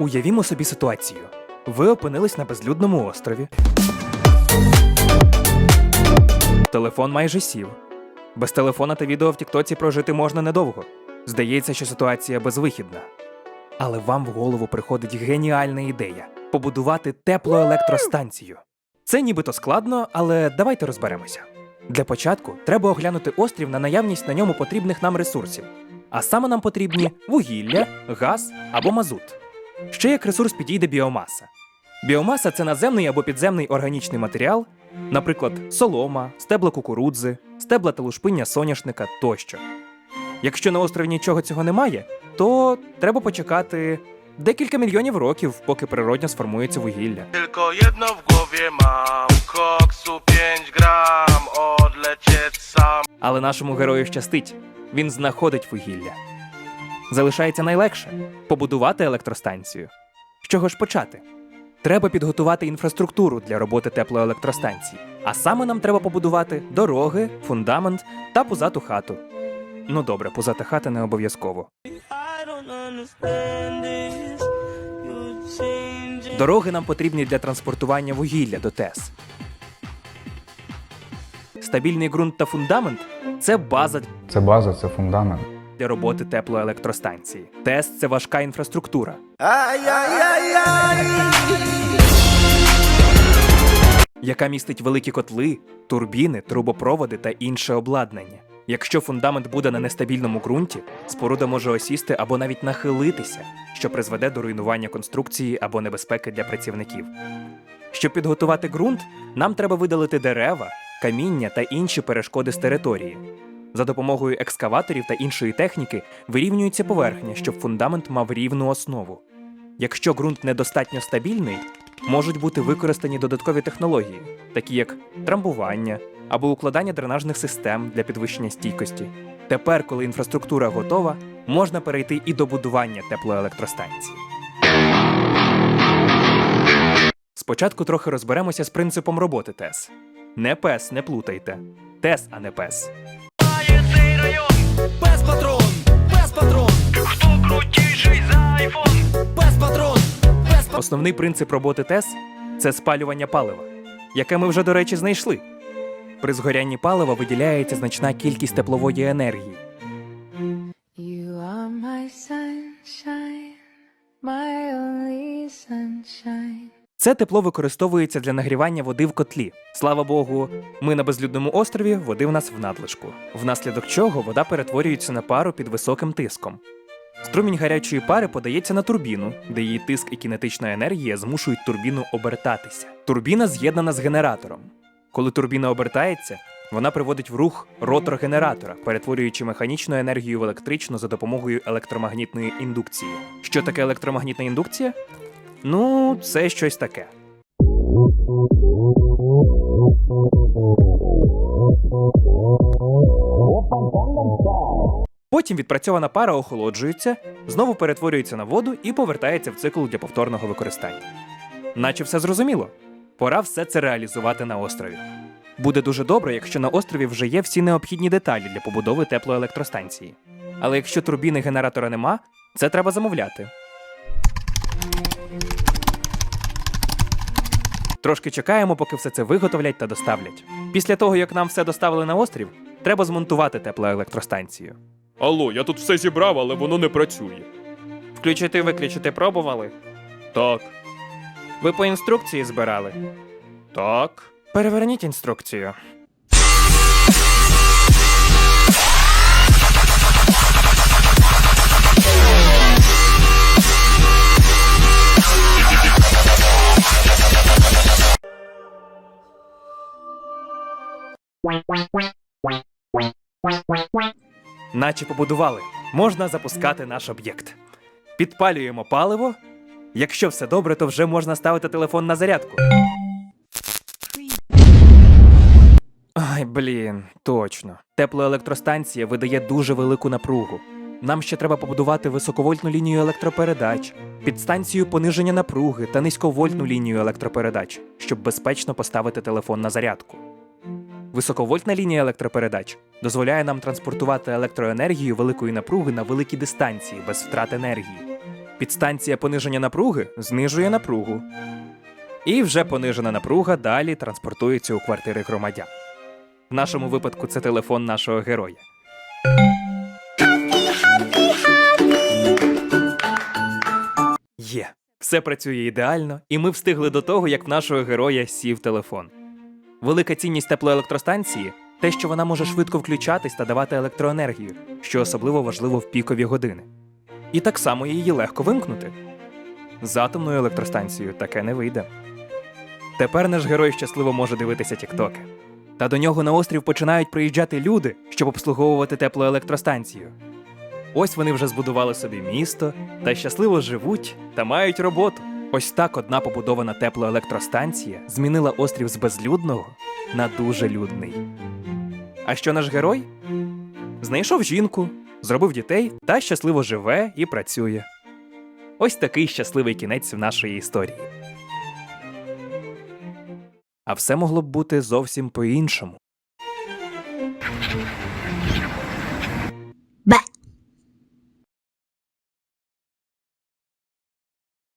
Уявімо собі ситуацію. Ви опинились на безлюдному острові. Телефон майже сів. Без телефона та відео в Тіктоці прожити можна недовго. Здається, що ситуація безвихідна. Але вам в голову приходить геніальна ідея побудувати теплоелектростанцію. Це нібито складно, але давайте розберемося. Для початку треба оглянути острів на наявність на ньому потрібних нам ресурсів. А саме нам потрібні вугілля, газ або мазут. Ще як ресурс підійде біомаса. Біомаса це наземний або підземний органічний матеріал, наприклад, солома, стебла кукурудзи, стебла та лушпиння соняшника тощо. Якщо на острові нічого цього немає, то треба почекати декілька мільйонів років, поки природньо сформується вугілля. Tylko jedno w głowie mam Koksu 5 gram Odlecieć sam Але нашому герою щастить, він знаходить вугілля. Залишається найлегше побудувати електростанцію. З чого ж почати? Треба підготувати інфраструктуру для роботи теплоелектростанції. А саме нам треба побудувати дороги, фундамент та пузату хату. Ну добре, пузата хата не обов'язково. Дороги нам потрібні для транспортування вугілля до ТЕС. Стабільний ґрунт та фундамент це база Це база, це фундамент. Для роботи теплоелектростанції. ТЕС це важка інфраструктура. яка містить великі котли, турбіни, трубопроводи та інше обладнання. Якщо фундамент буде на нестабільному ґрунті, споруда може осісти або навіть нахилитися, що призведе до руйнування конструкції або небезпеки для працівників. Щоб підготувати ґрунт, нам треба видалити дерева, каміння та інші перешкоди з території. За допомогою екскаваторів та іншої техніки вирівнюється поверхня, щоб фундамент мав рівну основу. Якщо ґрунт недостатньо стабільний, можуть бути використані додаткові технології, такі як трамбування або укладання дренажних систем для підвищення стійкості. Тепер, коли інфраструктура готова, можна перейти і до будування теплоелектростанції. Спочатку трохи розберемося з принципом роботи ТЕС. Не ПЕС, не плутайте. ТЕС, а не ПЕС. Крутіший за айфон? Без патрон, без патрон. Основний принцип роботи ТЕС це спалювання палива, яке ми вже, до речі, знайшли. При згорянні палива виділяється значна кількість теплової енергії. You are my sunshine, my only sunshine. Це тепло використовується для нагрівання води в котлі. Слава Богу, ми на безлюдному острові, води в нас в надлишку, внаслідок чого вода перетворюється на пару під високим тиском. Струмінь гарячої пари подається на турбіну, де її тиск і кінетична енергія змушують турбіну обертатися. Турбіна з'єднана з генератором. Коли турбіна обертається, вона приводить в рух ротор генератора, перетворюючи механічну енергію в електричну за допомогою електромагнітної індукції. Що таке електромагнітна індукція? Ну, це щось таке. Потім відпрацьована пара охолоджується, знову перетворюється на воду і повертається в цикл для повторного використання. Наче все зрозуміло. Пора все це реалізувати на острові. Буде дуже добре, якщо на острові вже є всі необхідні деталі для побудови теплоелектростанції. Але якщо турбіни генератора нема, це треба замовляти. Трошки чекаємо, поки все це виготовлять та доставлять. Після того, як нам все доставили на острів, треба змонтувати теплоелектростанцію. Алло, я тут все зібрав, але воно не працює. Включити виключити пробували? Так, Ви по інструкції збирали? так. Переверніть інструкцію. Наче побудували. Можна запускати наш об'єкт. Підпалюємо паливо. Якщо все добре, то вже можна ставити телефон на зарядку. Ай, блін, точно. Теплоелектростанція видає дуже велику напругу. Нам ще треба побудувати високовольтну лінію електропередач, підстанцію пониження напруги та низьковольтну лінію електропередач, щоб безпечно поставити телефон на зарядку. Високовольтна лінія електропередач дозволяє нам транспортувати електроенергію великої напруги на великі дистанції без втрат енергії. Підстанція пониження напруги знижує напругу. І вже понижена напруга далі транспортується у квартири громадян. В нашому випадку це телефон нашого героя. Є. Все працює ідеально, і ми встигли до того, як в нашого героя сів телефон. Велика цінність теплоелектростанції те, що вона може швидко включатись та давати електроенергію, що особливо важливо в пікові години. І так само її легко вимкнути. З атомною електростанцією таке не вийде. Тепер наш герой щасливо може дивитися тіктоки. Та до нього на острів починають приїжджати люди, щоб обслуговувати теплоелектростанцію. Ось вони вже збудували собі місто та щасливо живуть та мають роботу. Ось так одна побудована теплоелектростанція змінила острів з безлюдного на дуже людний. А що наш герой? Знайшов жінку, зробив дітей та щасливо живе і працює. Ось такий щасливий кінець в нашої історії. А все могло б бути зовсім по-іншому.